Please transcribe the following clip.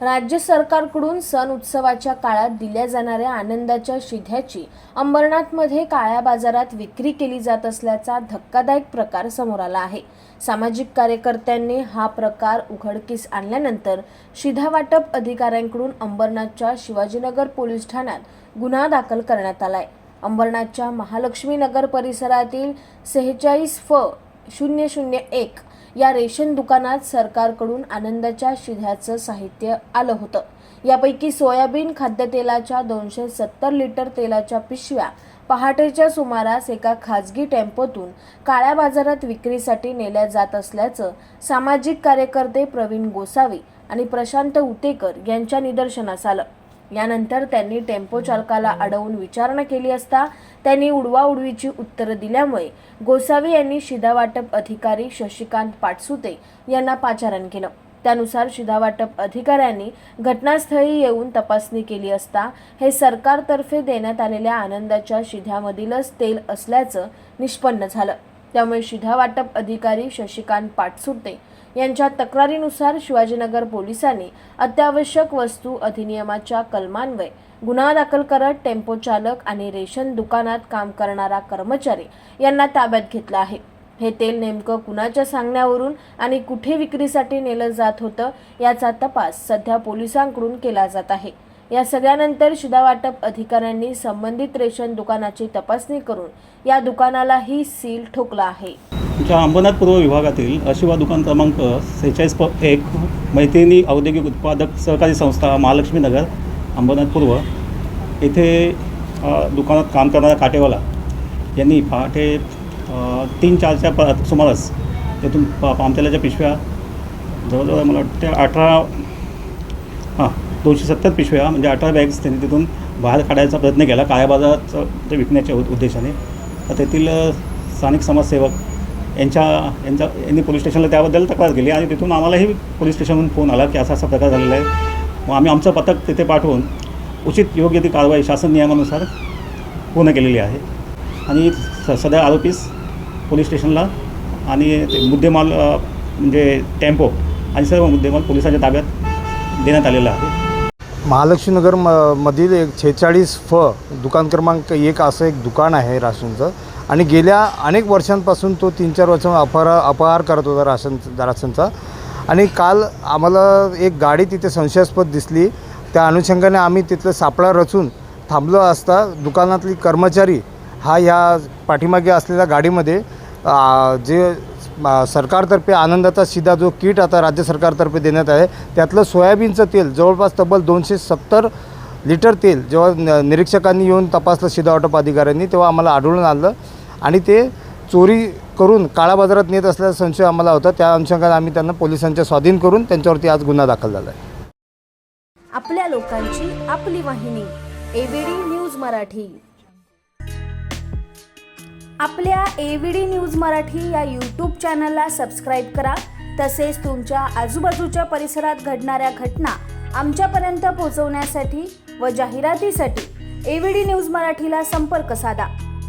राज्य सरकारकडून सण उत्सवाच्या काळात दिल्या जाणाऱ्या आनंदाच्या शिध्याची अंबरनाथमध्ये काळ्या बाजारात विक्री केली जात असल्याचा धक्कादायक प्रकार समोर आला आहे. सामाजिक कार्यकर्त्यांनी हा प्रकार उघडकीस आणल्यानंतर शिधा वाटप अधिकाऱ्यांकडून अंबरनाथच्या शिवाजीनगर पोलीस ठाण्यात गुन्हा दाखल करण्यात आलाय. अंबरनाथच्या महालक्ष्मी नगर परिसरातील सेहेचाळीस फ शून्य शून्य एक या रेशन दुकानात सरकारकडून आनंदाच्या शिध्याचं साहित्य आलं होतं. यापैकी सोयाबीन खाद्यतेलाच्या दोनशे सत्तर लिटर तेलाच्या पिशव्या पहाटेच्या सुमारास एका खाजगी टेम्पोतून काळ्या बाजारात विक्रीसाठी नेल्या जात असल्याचं सामाजिक कार्यकर्ते प्रवीण गोसावी आणि प्रशांत उतेकर यांच्या निदर्शनास आलं. यानंतर त्यांनी टेम्पो चालकाला अडवून विचारणा केली असता त्यांनी उडवाउडवीची उत्तरं दिल्यामुळे गोसावी यांनी शिधावाटप अधिकारी शशिकांत पाटसुते यांना पाचारण केलं. त्यानुसार शिधावाटप अधिकाऱ्यांनी घटनास्थळी येऊन तपासणी केली असता हे सरकारतर्फे देण्यात आलेल्या आनंदाच्या शिध्यामधीलच तेल असल्याचं निष्पन्न झालं. त्यामुळे शिधावाटप अधिकारी शशिकांत पाटसुते यांच्या तक्रारीनुसार शिवाजीनगर पोलिसांनी अत्यावश्यक वस्तू अधिनियमाच्या कलमान्वये गुन्हा दाखल करत टेम्पो चालक आणि रेशन दुकानात काम करणारा कर्मचारी यांना ताब्यात घेतलं आहे. हे तेल नेमकं कुणाच्या सांगण्यावरून आणि कुठे विक्रीसाठी नेलं जात होतं याचा तपास सध्या पोलिसांकडून केला जात आहे. या सगळ्यानंतर शिदावाटप अधिकाऱ्यांनी संबंधित रेशन दुकानाची तपासणी करून या दुकानालाही सील ठोकला आहे. आमच्या अंबरनाथ पूर्व विभागातील अशिवा दुकान क्रमांक सेहेचाळीस प एक मैत्रिणी औद्योगिक उत्पादक सहकारी संस्था महालक्ष्मी नगर अंबरनाथ पूर्व येथे दुकानात काम करणारा काटेवाला यांनी पहाटे तीन चारच्या प सुमारास तेथून पा पामतेलाच्या पिशव्या जवळजवळ मला वाटते अठरा हां दोनशे सत्तर पिशव्या म्हणजे अठरा बॅग्स त्यांनी तिथून बाहेर काढायचा प्रयत्न केला काळ्या बाजारात ते विकण्याच्या उद्देशाने. तर तेथील स्थानिक समाजसेवक यांच्या यांच्या यांनी पोलीस स्टेशनला त्याबद्दल तक्रार केली आणि तिथून आम्हालाही पोलीस स्टेशनहून फोन आला की असा असा प्रकार झालेला आहे. मग आम्ही आमचं पथक तिथे पाठवून उचित योग्य ती कारवाई शासन नियमानुसार पूर्ण केलेली आहे. आणि स सध्या आरोपीस पोलीस स्टेशनला आणि ते मुद्देमाल म्हणजे टेम्पो आणि सर्व मुद्देमाल पोलिसांच्या ताब्यात देण्यात आलेला आहे. महालक्ष्मीनगर म मधील एक छेचाळीस फ दुकान क्रमांक एक असं एक दुकान आहे राशनचं आणि गेल्या अनेक वर्षांपासून तो तीन चार वर्ष अपहार अपहार करत होता राशन राशनचा. आणि काल आम्हाला एक गाडी तिथे संशयास्पद दिसली. त्या अनुषंगाने आम्ही तिथलं सापळा रचून थांबलो असता दुकानातली कर्मचारी हा ह्या पाठीमागे असलेल्या गाडीमध्ये जे सरकारतर्फे आनंदाचा सीधा जो किट आता राज्य सरकारतर्फे देण्यात आहे त्यातलं सोयाबीनचं तेल जवळपास तब्बल दोनशे सत्तर लिटर तेल जेव्हा न- निरीक्षकांनी येऊन तपासलं सीधा वाटप अधिकाऱ्यांनी तेव्हा आम्हाला आढळून आलं. आणि ते चोरी करून काळा बाजारात नेत असल्याचा संशय आम्हाला होता. त्या अनुषंगाने आम्ही त्यांना पोलिसांच्या स्वाधीन करून त्यांच्यावरती आज गुन्हा दाखल झाला आहे. आपल्या लोकांची आपली वाहिनी एबीडी न्यूज मराठी. आपल्या एबीडी न्यूज मराठी या यूट्यूब चॅनलला सबस्क्राईब करा. तसेच तुमच्या आजूबाजूच्या परिसरात घडणाऱ्या घटना आमच्यापर्यंत पोहोचवण्यासाठी व जाहिरातीसाठी एबीडी न्यूज मराठीला संपर्क साधा.